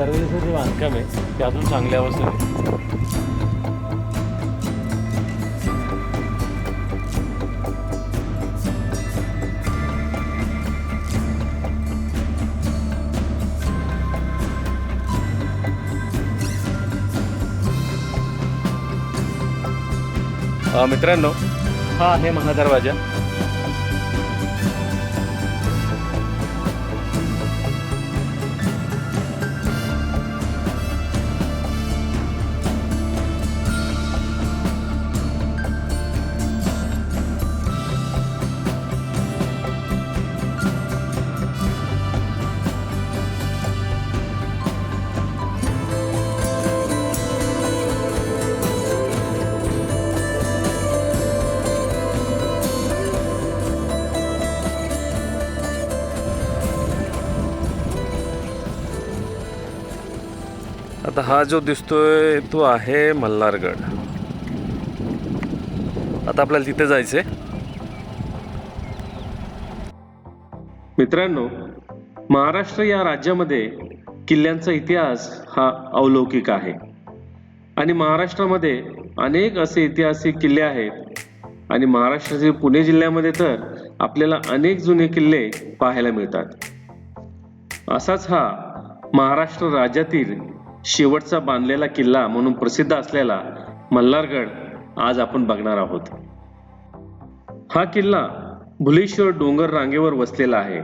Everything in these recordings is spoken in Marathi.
दरवाजाचं जे बांधकाम आहे ते अजून चांगल्या अवस्थेत आहे. मित्रांनो हा आहे महादरवाजा. आता हा जो दिसतोय तो आहे मल्हारगड. आता आपल्याला तिथे जायचंय. मित्रांनो महाराष्ट्र या राज्यामध्ये किल्ल्यांचा इतिहास हा अवलौकिक आहे. आणि महाराष्ट्रामध्ये अनेक असे ऐतिहासिक किल्ले आहेत. आणि महाराष्ट्रातील पुणे जिल्ह्यामध्ये तर आपल्याला अनेक जुने किल्ले पाहायला मिळतात. असाच हा महाराष्ट्र राज्यातील शेवटचा बांधलेला किल्ला म्हणून प्रसिद्ध असलेला मल्हारगड आज आपण बघणार आहोत. हा किल्ला भुलेश्वर डोंगर रांगेवर वसलेला आहे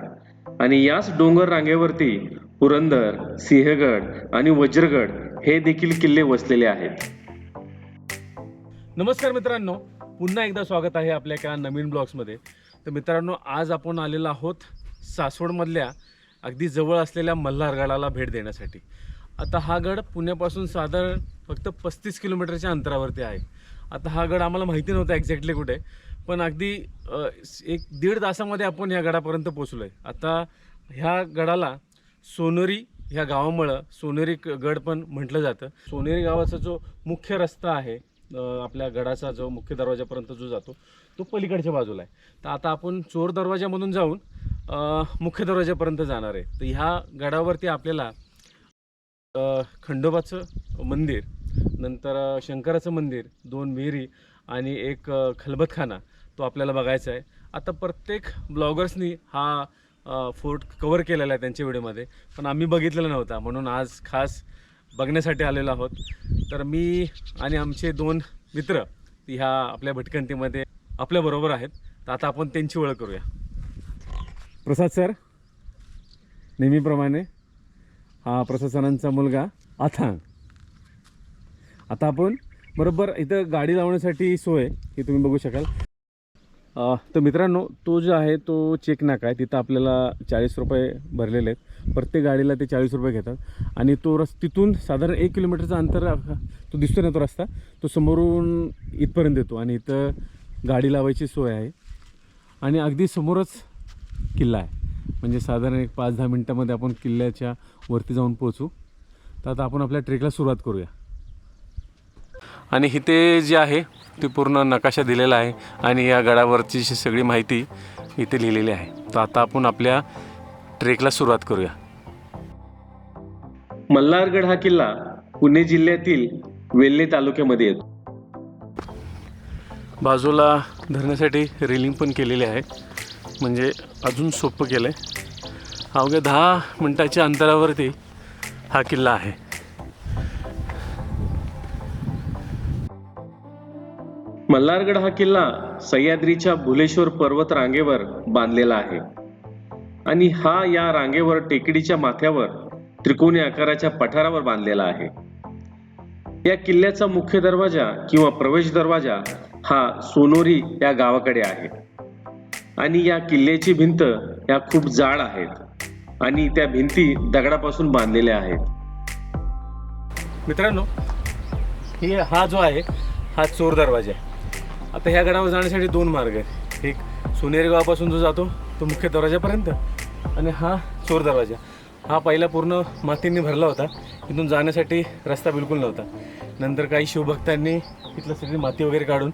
आणि याच डोंगर रांगेवरती पुरंदर सिंहगड आणि वज्रगड हे देखील किल्ले वसलेले आहेत. नमस्कार मित्रांनो पुन्हा एकदा स्वागत आहे आपल्या एका नवीन ब्लॉग्समध्ये. तर मित्रांनो आज आपण आलेलो आहोत सासवडमधल्या अगदी जवळ असलेल्या मल्हारगडाला भेट देण्यासाठी. आता हा गड पुण्यापासून साधारण फक्त पस्तीस किलोमीटरच्या अंतरावरती आहे. आता हा गड आम्हाला माहिती नव्हता एक्झॅक्टली कुठे पण अगदी एक दीड तासामध्ये आपण ह्या गडापर्यंत पोचलो आहे आता ह्या गडाला सोनेरी ह्या गावामुळं सोनेरी क- गड पण म्हटलं जातं. सोनेरी गावाचा जो मुख्य रस्ता आहे आपल्या गडाचा जो मुख्य दरवाजापर्यंत जो जातो तो पलीकडच्या बाजूला आहे. तर आता आपण चोर दरवाजामधून जाऊन मुख्य दरवाजापर्यंत जाणार आहे. तर ह्या गडावरती आपल्याला खंडोबाचं मंदिर नंतर शंकराचं मंदिर दोन विहिरी आणि एक खलबतखाना तो आपल्याला बघायचा आहे. आता प्रत्येक ब्लॉगर्सनी हा फोर्ट कवर केलेला आहे त्यांच्या व्हिडिओमध्ये पण आम्ही बघितलेला नव्हता. म्हणून आज खास बघण्यासाठी आलेलो आहोत. तर मी आणि आमचे दोन मित्र ह्या आपल्या भटकंतीमध्ये आपल्याबरोबर आहेत. तर आता आपण त्यांची ओळख करूया. प्रसाद सर नेहमीप्रमाणे हा प्रशासनांचा मुलगा अथांग आता आपण बरोबर इथं गाडी लावण्यासाठी सोय हे तुम्ही बघू शकाल. तर मित्रांनो तो जो आहे तो चेक नाका आहे. तिथं आपल्याला चाळीस रुपये भरलेले आहेत. प्रत्येक गाडीला ते चाळीस रुपये घेतात. आणि तो रस तिथून साधारण एक किलोमीटरचा अंतर तो दिसतो ना तो रस्ता? तो समोरून इथपर्यंत येतो. आणि इथं गाडी लावायची सोय आहे. आणि अगदी समोरच किल्ला आहे. म्हणजे साधारण एक पाच दहा मिनटामध्ये आपण किल्ल्याच्या वरती जाऊन पोहोचू. तर आता आपण आपल्या ट्रेकला सुरुवात करूया. आणि इथे जे आहे ते पूर्ण नकाशा दिलेला आहे आणि या गडावरची सगळी माहिती इथे लिहिलेली आहे. तर आता आपण आपल्या ट्रेकला सुरुवात करूया. मल्हारगड हा किल्ला पुणे जिल्ह्यातील वेल्हे तालुक्यामध्ये येतो. बाजूला धरण्यासाठी रेलिंग पण केलेली आहे. म्हणजे अजून सोपं केलं आहे अवघ्या दहा मिनटाच्या अंतरावरती हा किल्ला आहे. मल्हारगड हा किल्ला सह्याद्रीच्या भुलेश्वर पर्वत रांगेवर बांधलेला आहे. आणि हा या रांगेवर टेकडीच्या माथ्यावर त्रिकोणी आकाराच्या पठारावर बांधलेला आहे. या किल्ल्याचा मुख्य दरवाजा किंवा प्रवेश दरवाजा हा सोनोरी या गावाकडे आहे. आणि या किल्ल्याची भिंत या खूप जाड आहेत. आणि त्या भिंती दगडापासून बांधलेल्या आहेत. मित्रांनो हे हा जो आहे हा चोर दरवाजा आहे. आता ह्या गडावर जाण्यासाठी दोन मार्ग आहेत. एक सोनेरी गावापासून जो जातो तो मुख्य दरवाजापर्यंत आणि हा चोर दरवाजा. हा पहिला पूर्ण मातींनी भरला होता. इथून जाण्यासाठी रस्ता बिलकुल नव्हता. नंतर काही शिवभक्तांनी इथलं सगळी माती वगैरे काढून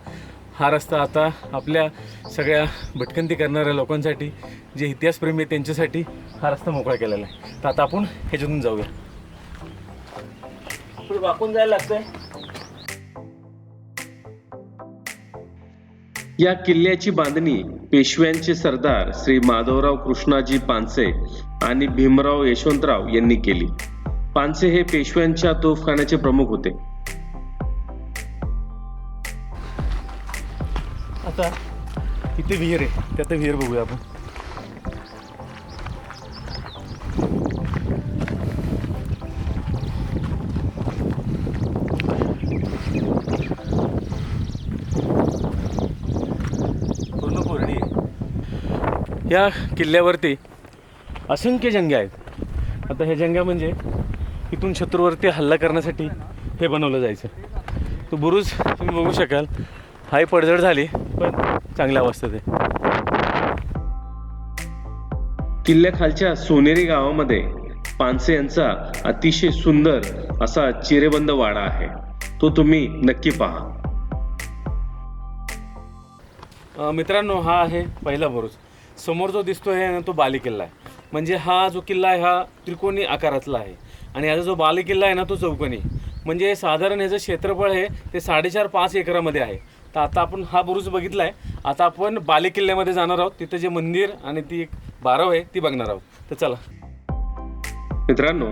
हा रस्ता आता आपल्या सगळ्या भटकंती करणाऱ्या लोकांसाठी जे इतिहासप्रेमी आहेत त्यांच्यासाठी हा रस्ता मोकळा केलेला आहे. तर आता आपण ह्याच्यातून जाऊया. वाकून जायला लागतंय. या किल्ल्याची बांधणी पेशव्यांचे सरदार श्री माधवराव कृष्णाजी पानसे आणि भीमराव यशवंतराव यांनी केली. पानसे हे पेशव्यांच्या तोफखान्याचे प्रमुख होते. आता इथे विहीर आहे. त्यात विहीर बघूया आपण. पूर्ण कोरडी आहे. या किल्ल्यावरती असंख्य जंग्या आहेत. आता ह्या जंग्या म्हणजे इथून शत्रूवरती हल्ला करण्यासाठी हे बनवलं जायचं. तो बुरुज तुम्ही बघू शकाल. हाय पडझड झाली. पण चांगल्या अवस्थेत आहे. किल्ल्याखालच्या सोनेरी गावामध्ये पानसे यांचा अतिशय सुंदर असा चिरेबंद वाडा आहे. तो तुम्ही नक्की पहा. मित्रांनो हा आहे पहिला बुरुज. समोर जो दिसतो आहे ना तो बाली किल्ला आहे. म्हणजे हा जो किल्ला आहे हा त्रिकोणी आकारातला आहे. आणि याचा जो बाली किल्ला आहे ना तो चौकोनी म्हणजे साधारण याचं क्षेत्रफळ आहे ते साडेचार पाच एकरामध्ये आहे. तर आता आपण हा बुरुज बघितला आहे आता आपण बाले किल्ल्यामध्ये जाणार आहोत. तिथं जे मंदिर आणि ती एक बारव आहे ती बघणार आहोत. तर चला. मित्रांनो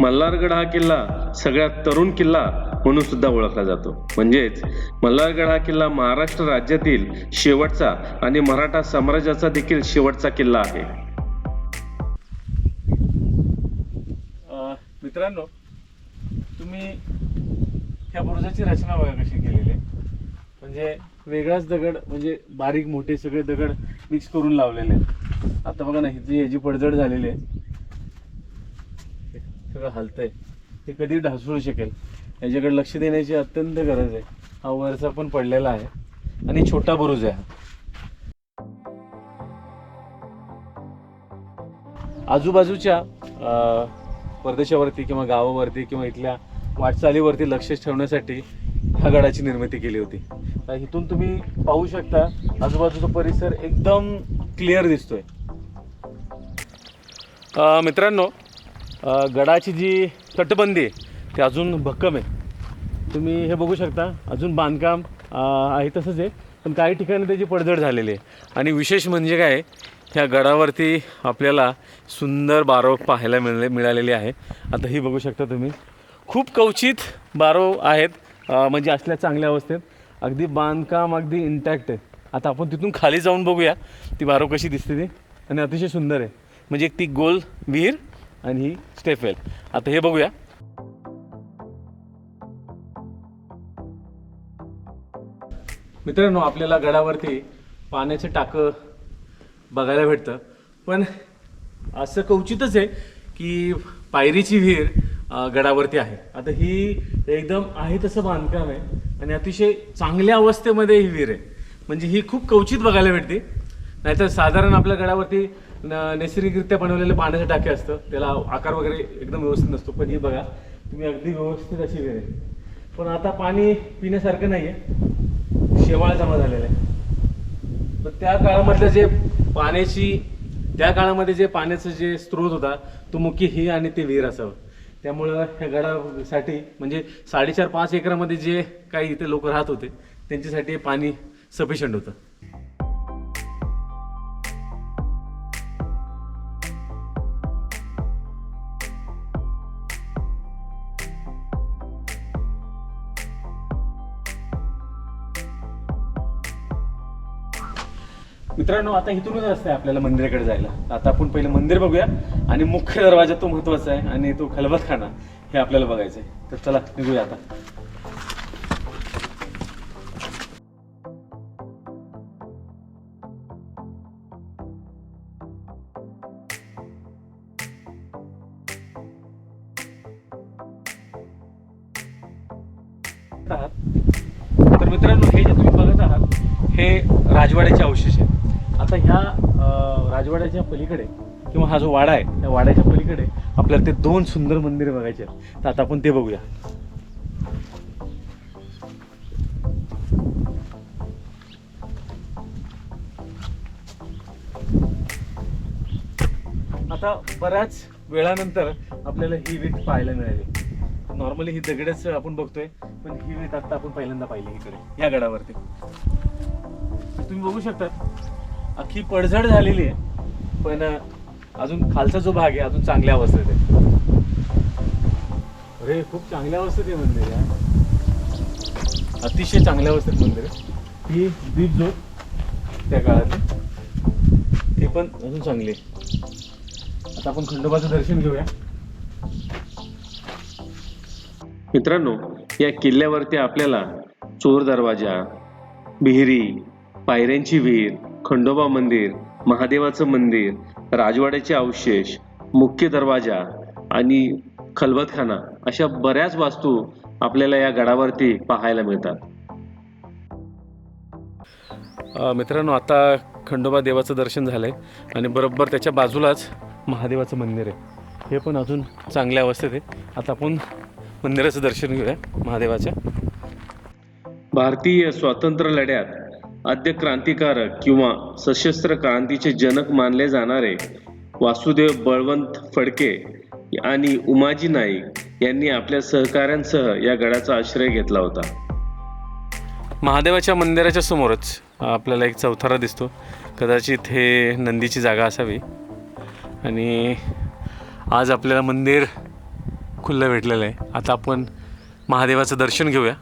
मल्हारगड हा किल्ला सगळ्यात तरुण किल्ला म्हणून सुद्धा ओळखला जातो. म्हणजेच मल्हारगड हा किल्ला महाराष्ट्र राज्यातील शेवटचा आणि मराठा साम्राज्याचा देखील शेवटचा किल्ला आहे. मित्रांनो तुम्ही ह्या बुरुजाची रचना बघा कशी केलेली आहे. म्हणजे वेगळाच दगड म्हणजे बारीक मोठे सगळे दगड मिक्स करून लावलेले आहेत. आता बघा ना हिची ह्याची पडझड झालेली आहे. सगळं हलतंय. हे कधी ढासळू शकेल. याच्याकडे लक्ष देण्याची अत्यंत गरज आहे. हा वरचा पण पडलेला आहे. आणि छोटा बुरुज आहे हा. आजूबाजूच्या परदेशावरती किंवा गावावरती किंवा इथल्या वाटचालीवरती लक्ष ठेवण्यासाठी ह्या गडाची निर्मिती केली होती. तर इथून तुम्ही पाहू शकता आजूबाजूचा परिसर एकदम क्लिअर दिसतोय. मित्रांनो गडाची जी तटबंदी आहे ती अजून भक्कम आहे. तुम्ही हे बघू शकता अजून बांधकाम आहे तसंच आहे पण काही ठिकाणी त्याची पडझड झालेली आहे. आणि विशेष म्हणजे काय ह्या गडावरती आपल्याला सुंदर बारव पाहायला मिळले मिळालेली आहे. आता ही बघू शकता तुम्ही. खूप कवचित बारव आहेत म्हणजे असल्या चांगल्या अवस्थेत. अगदी बांधकाम अगदी इंटॅक्ट आहे. आता आपण तिथून खाली जाऊन बघूया. ती बारो कशी दिसते ती. आणि अतिशय सुंदर आहे. म्हणजे एक ती गोल विहीर आणि ही स्टेफेल. आता हे बघूया. मित्रांनो आपल्याला गडावरती पाण्याचं टाकं बघायला भेटतं. पण असं कवचितच आहे की पायरीची विहीर गडावरती आहे. आता ही एकदम आहे तसं बांधकाम आहे. आणि अतिशय चांगल्या अवस्थेमध्ये ही विहीर आहे. म्हणजे ही खूप कवचित बघायला भेटते. नाहीतर साधारण आपल्या गडावरती न- नैसर्गिकरित्या बनवलेले पाण्याचं टाके असतं. त्याला आकार वगैरे एकदम व्यवस्थित नसतो पण ही बघा तुम्ही अगदी व्यवस्थित अशी विहीर आहे. पण आता पाणी पिण्यासारखं नाही आहे शेवाळ जमा झालेलं आहे. पण त्या काळामधलं जे पाण्याची त्या काळामध्ये जे पाण्याचं जे स्रोत होता तो मुख्य ही आणि ते विहीर असावं. त्यामुळं ह्या गडासाठी म्हणजे साडेचार पाच एकरामध्ये जे काही इथे लोक राहत होते त्यांच्यासाठी पाणी सफिशियंट होतं. मित्रांनो आता इथूनच रस्ता आहे आपल्याला मंदिराकडे जायला. आता आपण पहिलं मंदिर बघूया. आणि मुख्य दरवाजा तो महत्त्वाचा आहे आणि तो खलबतखाना हे आपल्याला बघायचं आहे तर चला निघूया आता. आता ह्या राजवाड्याच्या पलीकडे किंवा हा जो वाडा आहे त्या वाड्याच्या पलीकडे आपल्याला ते दोन सुंदर मंदिर बघायचे आहेत. तर आता आपण ते बघूया. आता बऱ्याच वेळानंतर आपल्याला ही वीट पाहायला मिळाली. नॉर्मली ही दगडच आपण बघतोय पण ही वीट आता आपण पहिल्यांदा पाहिली इकडे या गडावरती. तुम्ही बघू शकता अख्खी पडझड झालेली आहे. पण अजून खालचा जो भाग आहे अजून चांगल्या अवस्थेत आहे. अरे खूप चांगल्या अवस्थेत आहे मंदिर आहे. अतिशय चांगल्या अवस्थेत मंदिर आहे. ही दीप ज्योत त्या काळातली ते पण अजून चांगली आहे. आता आपण खंडोबाचं दर्शन घेऊया. मित्रांनो या किल्ल्यावरती आपल्याला चोर दरवाजा विहिरी पायऱ्यांची विहीर खंडोबा मंदिर महादेवाचं मंदिर राजवाड्याचे अवशेष मुख्य दरवाजा आणि खलबतखाना अशा बऱ्याच वास्तू आपल्याला या गडावरती पाहायला मिळतात. मित्रांनो आता खंडोबा देवाचं दर्शन झालंय आणि बरोबर त्याच्या बाजूलाच महादेवाचं मंदिर आहे. हे पण अजून चांगल्या अवस्थेत आहे. आता आपण मंदिराचं दर्शन घेऊया महादेवाच्या. भारतीय स्वातंत्र्य लढ्यात आद्य क्रांतिकारक किंवा सशस्त्र क्रांतीचे जनक मानले जाणारे वासुदेव बळवंत फडके आणि उमाजी नाईक यांनी आपल्या सहकाऱ्यांसह या गडाचा आश्रय घेतला होता. महादेवाच्या मंदिराच्या समोरच आपल्याला एक चौथारा दिसतो. कदाचित हे नंदीची जागा असावी. आणि आज आपल्याला मंदिर खुल्लं भेटलेलं आहे. आता आपण महादेवाचं दर्शन घेऊया.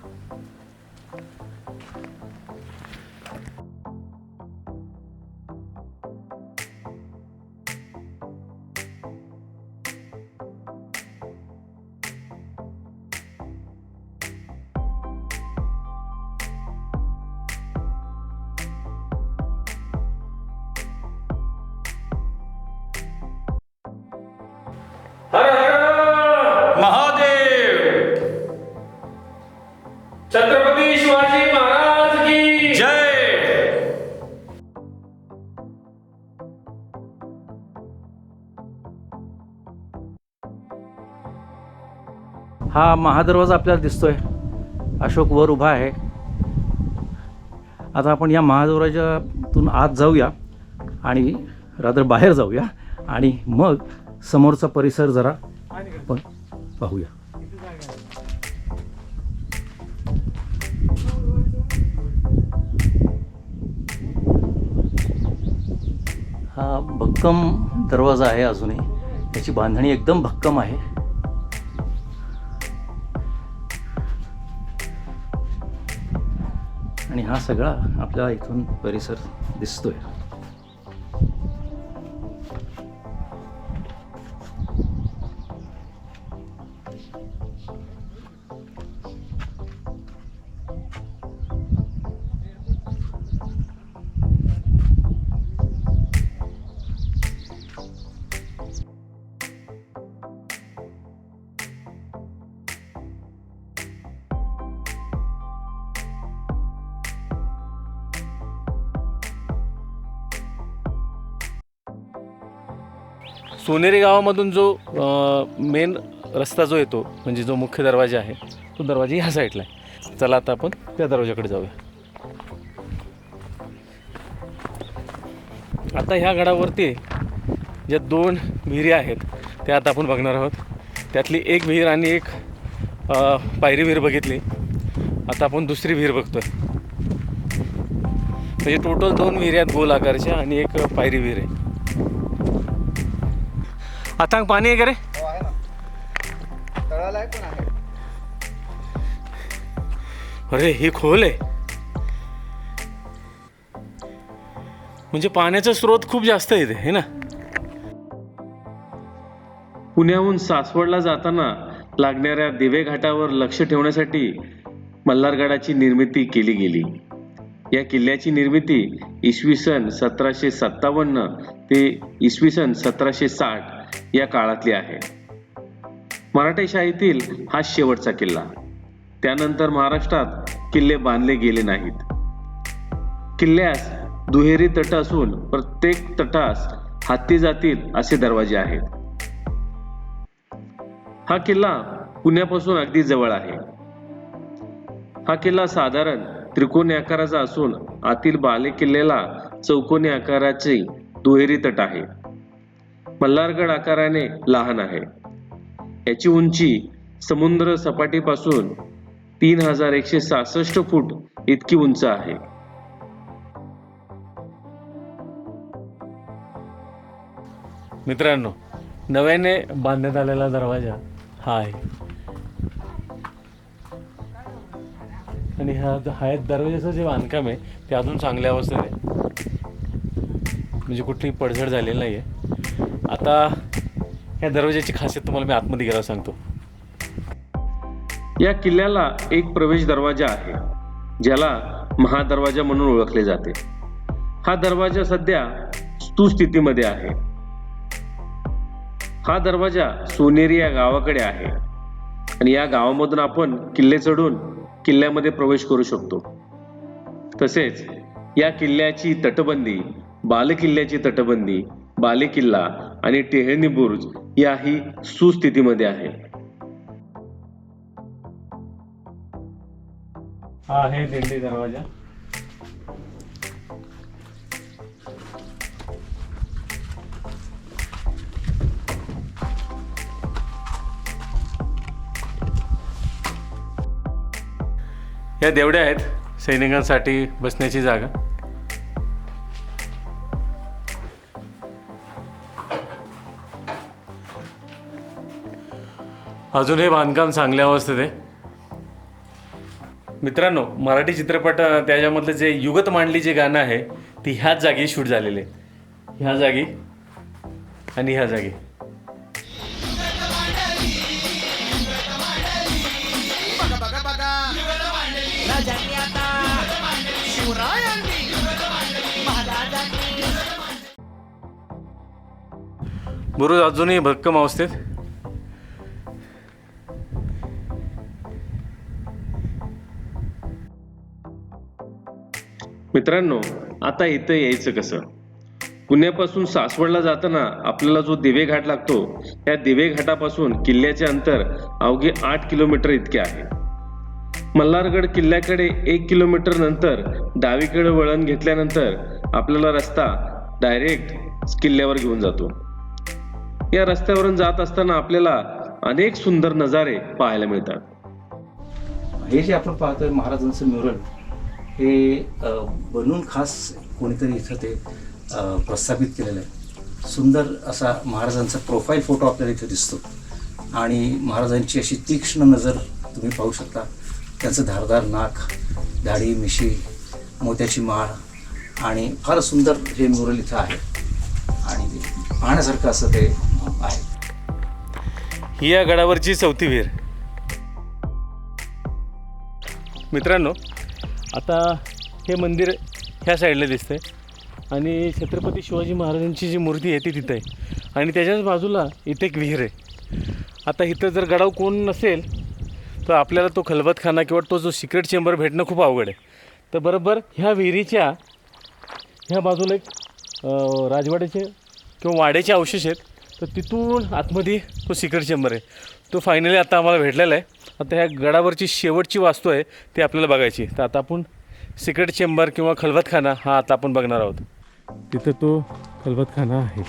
हा महादरवाजा आपल्याला दिसतोय. अशोक वर उभा आहे. आता आपण या महादरवाजातून आत जाऊया आणि रात्र बाहेर जाऊया आणि मग समोरचा परिसर जरा आपण पाहूया. हा भक्कम दरवाजा आहे अजूनही. त्याची बांधणी एकदम भक्कम आहे. आणि हा सगळा आपल्याला इथून परिसर दिसतोय. सोनेरी गावामधून जो मेन रस्ता जो येतो म्हणजे जो मुख्य दरवाजा आहे तो दरवाजा ह्या साईडला आहे. चला आता आपण त्या दरवाजाकडे जाऊया. आता ह्या गडावरती ज्या दोन विहिरी आहेत त्या आता आपण बघणार आहोत. त्यातली एक विहीर आणि एक पायरी विहीर बघितली. आता आपण दुसरी विहीर बघतोय. म्हणजे टोटल दोन विहिरी आहेत गोल आकारच्या आणि एक पायरी विहीर आहे. आता पाणी आहे का रे? हो आहे ना. तळाला आहे पण आहे. अरे हे खोल आहे. म्हणजे पाण्याचा स्रोत खूप जास्त आहे इथे है ना? पुण्याहून सासवडला जाताना लागणाऱ्या दिवे घाटावर लक्ष ठेवण्यासाठी मल्हारगडाची निर्मिती केली गेली. या किल्ल्याची निर्मिती इसवी सन सतराशे सत्तावन्न ते इसवी सन सतराशे साठ या काळातली आहे. मराठेशाहीतील हा शेवटचा किल्ला. त्यानंतर महाराष्ट्रात किल्ले बांधले गेले नाहीत. किल्ल्यास दुहेरी तट असून प्रत्येक तटास हाती जातील असे दरवाजे आहेत. हा किल्ला पुण्यापासून अगदी जवळ आहे. हा किल्ला साधारण त्रिकोणी आकाराचा असून आतील बाले किल्ल्याला चौकोनी आकाराचे दुहेरी तट आहे. मल्हारगड आकाराने लहान आहे. याची उंची समुद्र सपाटीपासून तीन हजार एकशे सहासष्ट फूट इतकी उंच आहे. मित्रांनो नव्याने बांधण्यात आलेला दरवाजा हा आहे. आणि हा हा दरवाजाचं जे बांधकाम आहे ते अजून चांगल्या अवस्थेत आहे. म्हणजे कुठली पडझड झालेली नाही आहे आता या दरवाजाची खासियत तुम्हाला मी आतमध्ये गेला सांगतो. या किल्ल्याला एक प्रवेश दरवाजा आहे ज्याला महादरवाजा म्हणून ओळखले जाते. हा दरवाजा सध्या सुस्थितीमध्ये आहे. हा दरवाजा सोनेरी या गावाकडे आहे आणि या गावामधून आपण किल्ले चढून किल्ल्यामध्ये प्रवेश करू शकतो. तसेच या किल्ल्याची तटबंदी बालकिल्ल्याची तटबंदी बालेकिल्ला आणि टेहळणी बुर्ज याही सुस्थितीमध्ये आहे. हा आहे दिंडी दरवाजा. या देवड्या आहेत सैनिकांसाठी बसण्याची जागा. अजून हे बांधकाम चांगल्या अवस्थेत आहे. मित्रांनो मराठी चित्रपट त्याच्यामधलं जे युगत मांडली जे गाणं आहे ती ह्याच जागी शूट झालेले ह्या जागी आणि ह्या जागी. बुरुज अजूनही भक्कम अवस्थेत. मित्रांनो आता इथं यायचं कसं? पुण्यापासून सासवडला जाताना आपल्याला जो दिवे घाट लागतो त्या दिवे घाटापासून किल्ल्याचे अंतर अवघे आठ किलोमीटर इतके आहे. मल्हारगड किल्ल्याकडे एक किलोमीटर नंतर डावीकडे वळण घेतल्यानंतर आपल्याला रस्ता डायरेक्ट किल्ल्यावर घेऊन जातो. या रस्त्यावरून जात असताना आपल्याला अनेक सुंदर नजारे पाहायला मिळतात. हे जे आपण पाहतोय महाराजांचं म्युरल हे बनून बनवून खास कोणीतरी इथं ते प्रस्थापित केलेलं आहे. सुंदर असा महाराजांचा प्रोफाईल फोटो आपल्याला इथे दिसतो. आणि महाराजांची अशी तीक्ष्ण नजर तुम्ही पाहू शकता. त्यांचं धारदार नाक दाढी मिशी मोत्याची माळ आणि फार सुंदर हे म्युरल इथं आहे. आणि पाहण्यासारखं असं ते आहे. ही या गडावरची चौथी विहीर मित्रांनो आता हे मंदिर ह्या साईडला दिसतंय. आणि छत्रपती शिवाजी महाराजांची जी मूर्ती आहे ती तिथं आहे. आणि त्याच्याच बाजूला इथे एक विहीर आहे. आता इथं जर गडाव कोण नसेल तर आपल्याला तो खलबतखाना किंवा तो जो सिक्रेट चेंबर भेटणं खूप अवघड आहे. तर बरोबर ह्या विहिरीच्या ह्या बाजूला एक राजवाड्याचे किंवा वाड्याचे अवशेष आहेत. तर तिथून आतमध्ये तो सिक्रेट चेंबर आहे. तो फायनली आता आम्हाला भेटलेला आहे. आता ह्या गडावरची शेवटची वास्तू आहे ती आपल्याला बघायची तर आता आपण सिक्रेट चेंबर किंवा खलबतखाना हा आता आपण बघणार आहोत. तिथं तो खलबतखाना आहे.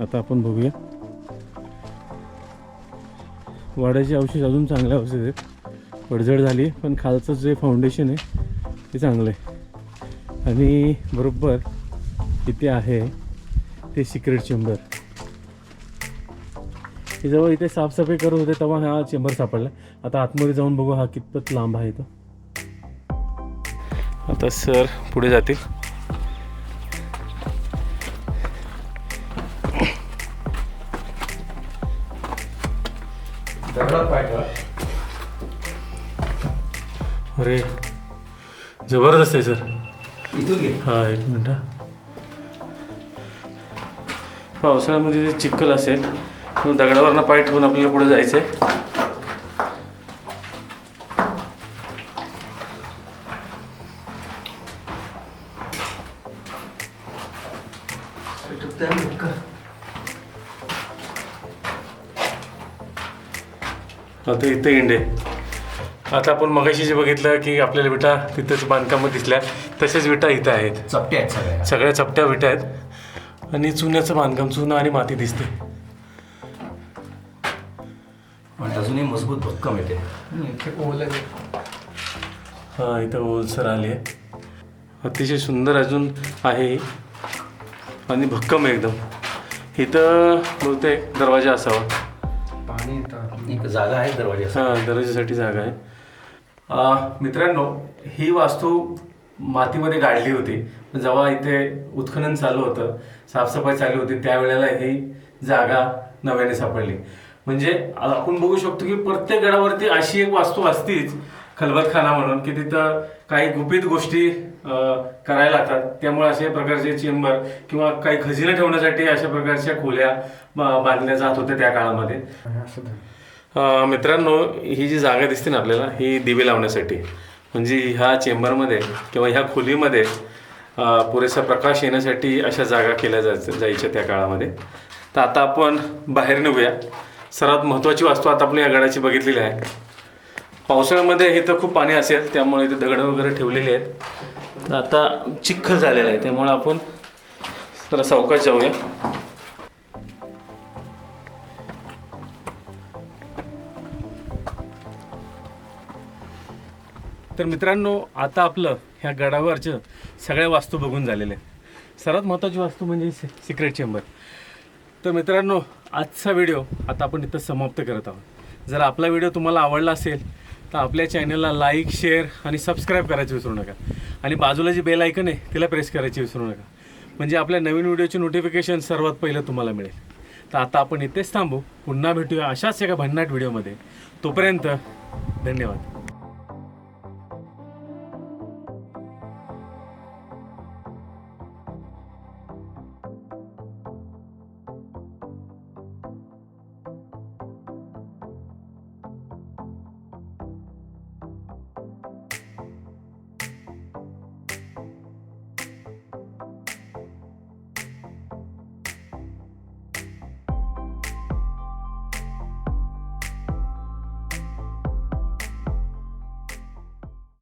आता आपण बघूया. वाड्याचे अवशेष अजून चांगल्या अवशेष आहेत. पडझड झाली पण खालचं जे फाउंडेशन आहे ते चांगलं आहे. आणि बरोबर इथे आहे ते सिक्रेट चेंबर हे जेव्हा इथे साफसफाई करत होते तेव्हा हा चेंबर सापडला. आता आतमध्ये जाऊन बघू हा कितपत लांब आहे तो. आता सर पुढे जातील. अरे जबरदस्त आहे सर. हा एक मिनिट. पावसाळ्यामध्ये जे चिखल असेल दगडावरनं पाय ठेवून आपल्याला पुढे जायचं आहे आता इथे इंडे. आता आपण मगाशी जे बघितलं की आपल्याला विटा तिथंच बांधकामं दिसल्या तसेच विटा इथं आहेत. चपट्या आहेत सगळ्या. सगळ्या चपट्या विटा आहेत. आणि चुन्याचं बांधकाम चुना आणि माती दिसते. भक्कम येते हां इथं ओलसर आली. आहे अतिशय सुंदर अजून आहे ही. आणि भक्कम आहे एकदम. इथं बहुतेक दरवाजा असावा. एक जागा आहे दरवाजा. हां दरवाजासाठी जागा आहे. अं, मित्रांनो ही वास्तू मातीमध्ये गाडली होती. जेव्हा इथे उत्खनन चालू होतं साफसफाई चालू होती त्यावेळेला ही जागा नव्याने सापडली. म्हणजे आपण बघू शकतो की प्रत्येक गडावरती अशी एक वास्तू असतीच खलबतखाना म्हणून की तिथं काही गुपित गोष्टी करायला लागतात. त्यामुळे अशा प्रकारचे चेंबर किंवा काही खजिने ठेवण्यासाठी अशा प्रकारच्या खोल्या बांधल्या जात होत्या त्या काळामध्ये. मित्रांनो ही जी जागा दिसते ना आपल्याला ही दिवे लावण्यासाठी. म्हणजे ह्या चेंबरमध्ये किंवा ह्या खोलीमध्ये पुरेसा प्रकाश येण्यासाठी अशा जागा केल्या जायच्या जायच्या त्या काळामध्ये. तर आता आपण बाहेर निघूया. सर्वात महत्त्वाची वास्तू आता आपण या गडाची बघितलेली आहे. पावसाळ्यामध्ये इथं खूप पाणी असेल त्यामुळे इथे दगडं वगैरे ठेवलेली आहेत. तर आता चिखल झालेला आहे त्यामुळे आपण जरा सावकाश जाऊया. तर मित्रांनो आता आपलं ह्या गडावरचं सगळ्या वास्तू बघून झालेल्या आहेत. सर्वात महत्त्वाची वास्तू म्हणजे सिक्रेट चेंबर तर मित्रांनो आजचा व्हिडिओ आता आपण इथं समाप्त करत आहोत. जर आपला व्हिडिओ तुम्हाला आवडला असेल तर आपल्या चॅनलला लाईक शेअर आणि सबस्क्राईब करायचं विसरू नका. आणि बाजूला जी बेल ऐकन आहे तिला प्रेस करायची विसरू नका. म्हणजे आपल्या नवीन व्हिडिओची नोटिफिकेशन सर्वात पहिलं तुम्हाला मिळेल. तर आता आपण इथेच थांबू. पुन्हा भेटूया अशाच एका भन्नाट व्हिडिओमध्ये तोपर्यंत धन्यवाद.